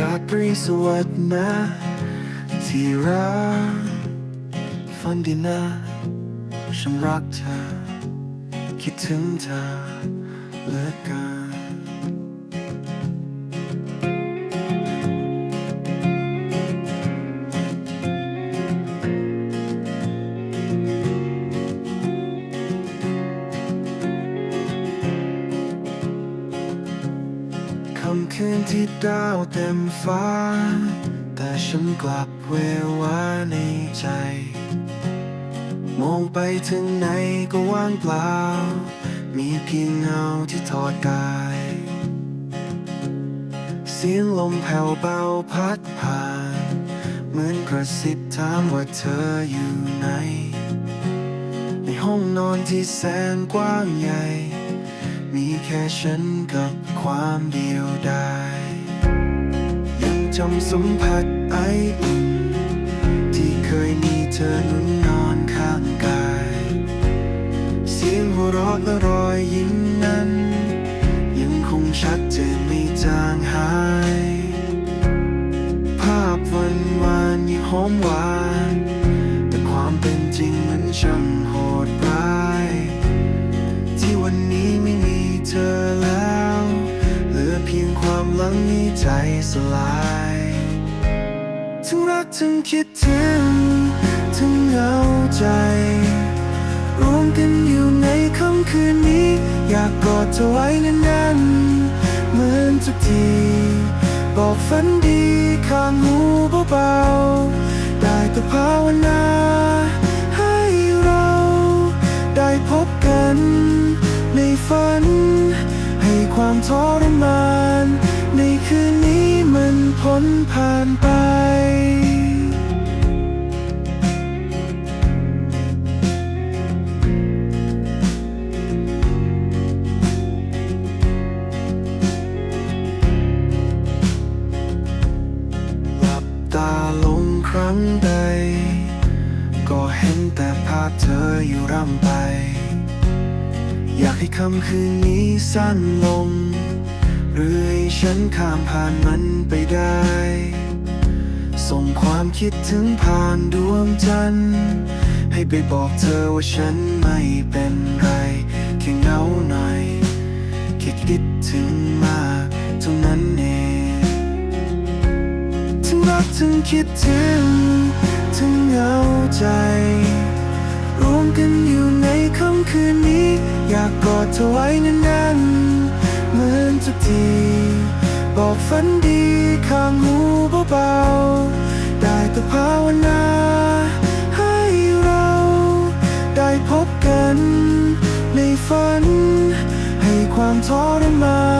ราตรีสวัสดิ์นะที่รักฝันดีนะฉันรักเธอ คิดถึงเธอเหลือเกิน คำคืนที่ดาวเต็มฟ้า แต่ฉันกลับเววาในใจ มองไปถึงไหนก็ว่างเปล่า มีเพียงเงาที่ทอดกาย เสียงลมแผ่วเบาพัดผ่าน เหมือนกระซิบถามว่าเธออยู่ไหน ในห้องนอนที่แสนกว้างใหญ่ มีแค่ฉันกับความเดียวดายยังจำสัมผัสไออุ่นที่เคยมีเธอนุ่นนอนข้างกาย เสียงหัวเราะและรอยยิ้มนั้น ยังคงชัดเจนไม่จางหาย ภาพวันวานยังหอมหวาน แต่ความเป็นจริงมันช่างโหด งให้ใจสลายทั้งรักทั้งคิดถึงทั้งเหงาใจ รวมกันอยู่ในค่ำคืนนี้ อยากกอดเธอไว้แน่นๆเหมือนทุกที บอกฝันดีข้างหูเบาๆได้แต่ภาวนาให้เราได้พบกันในฝัน ให้ความทรมาน ในคืนนี้มันพ้นผ่านไป หลับตาลงครั้งใด ก็เห็นแต่ภาพเธออยู่ร่ำไป อยากให้คำคืนนี้สั้นลง หรือให้ฉันข้ามผ่านมันไปได้ ส่งความคิดถึงผ่านดวงจันทร์ให้ไปบอกเธอว่าฉันไม่เป็นไร แค่เหงาหน่อยแค่คิดถึงมากเท่านั้นเองทั้งรักทั้งคิดถึงทั้งเหงาใจ รวมกันอยู่ในค่ำคืนนี้ อยากกอดเธอไว้แน่นๆ เหมือนทุกที บอกฝันดีข้างหูเบาๆ ได้แต่ภาวนาให้เราได้พบกัน ในฝัน ให้ความทรมา